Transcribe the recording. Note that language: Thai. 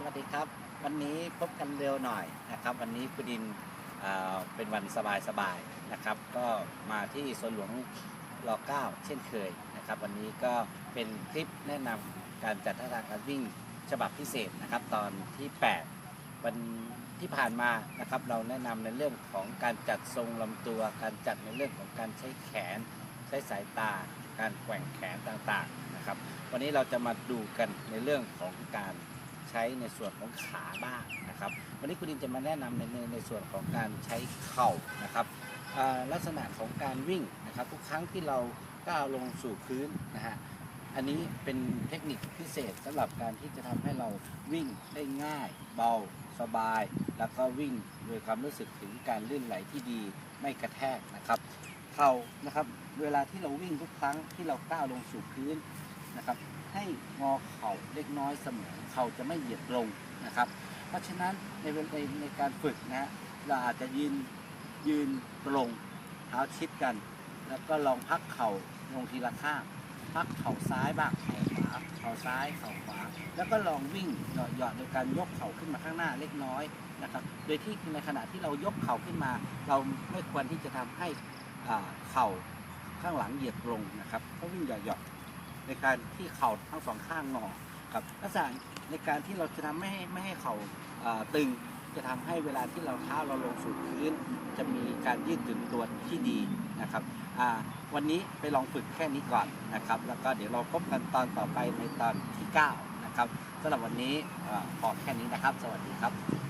สวัสดีครับ วันนี้พบกันเร็วหน่อยนะครับ วันนี้คุณดินเเป็นวันสบายๆนะครับ ก็มาที่สวนหลวงร9เก้าเช่นเคยนะครับ วันนี้ก็เป็นคลิปแนะนำการจัดท่าทางการวิ่งฉบับพิเศษนะครับ ตอนที่ 8 วันที่ผ่านมานะครับ เราแนะนำในเรื่องของการจัดทรงลำตัว การจัดในเรื่องของการใช้แขน ใช้สายตา การแกว่งแขนต่างๆนะครับ วันนี้เราจะมาดูกันในเรื่องของการ ใช้ในส่วนของขาบ้างนะครับ วันนี้คุณดินจะมาแนะนำในในในส่วนของการใช้เข่านะครับลักษณะของการวิ่งนะครับ ทุกครั้งที่เราก้าวลงสู่พื้นนะฮะอันนี้เป็นเทคนิคพิเศษสำหรับการที่จะทำให้เราวิ่งได้ง่าย เบา สบาย แล้วก็วิ่งโดยความรู้สึกถึงการลื่นไหลที่ดีไม่กระแทกนะครับเข่านะครับ เวลาที่เราวิ่งทุกครั้งที่เราก้าวลงสู่พื้น นะครับ ให้งอเข่าเล็กน้อยเสมอเข่าจะไม่เหยียดลงนะครับ เพราะฉะนั้นในเวลาในในการฝึกนะเราอาจจะยืนยืนตรงเท้าชิดกัน แล้วก็ลองพักเข่าลงทีละข้างพักเข่าซ้ายบ้างเข่าขวาเข่าซ้ายเข่าขวา แล้วก็ลองวิ่งหยาะๆโดยการยกเข่าขึ้นมาข้างหน้าเล็กน้อยนะครับ โดยที่ในขณะที่เรายกเข่าขึ้นมา เราไม่ควรที่จะทำให้เข่าข้างหลังเหยียดลงนะครับ ก็วิ่งหยาะๆ ในการที่เข่าทั้งสองข้างงอครับลักษณะในการที่เราจะทำไม่ให้ไม่ให้เข่าอ่าตึงจะทำให้เวลาที่เราเท้าเราลงสู่พื้น จะมีการยืดหยุ่นตัวที่ดีนะครับวันนี้ไปลองฝึกแค่นี้ก่อนนะครับ แล้วก็เดี๋ยวเราพบกันตอนต่อไปในตอนที่ 9 นะครับสำหรับวันนี้อ่าพอแค่นี้นะครับ สวัสดีครับ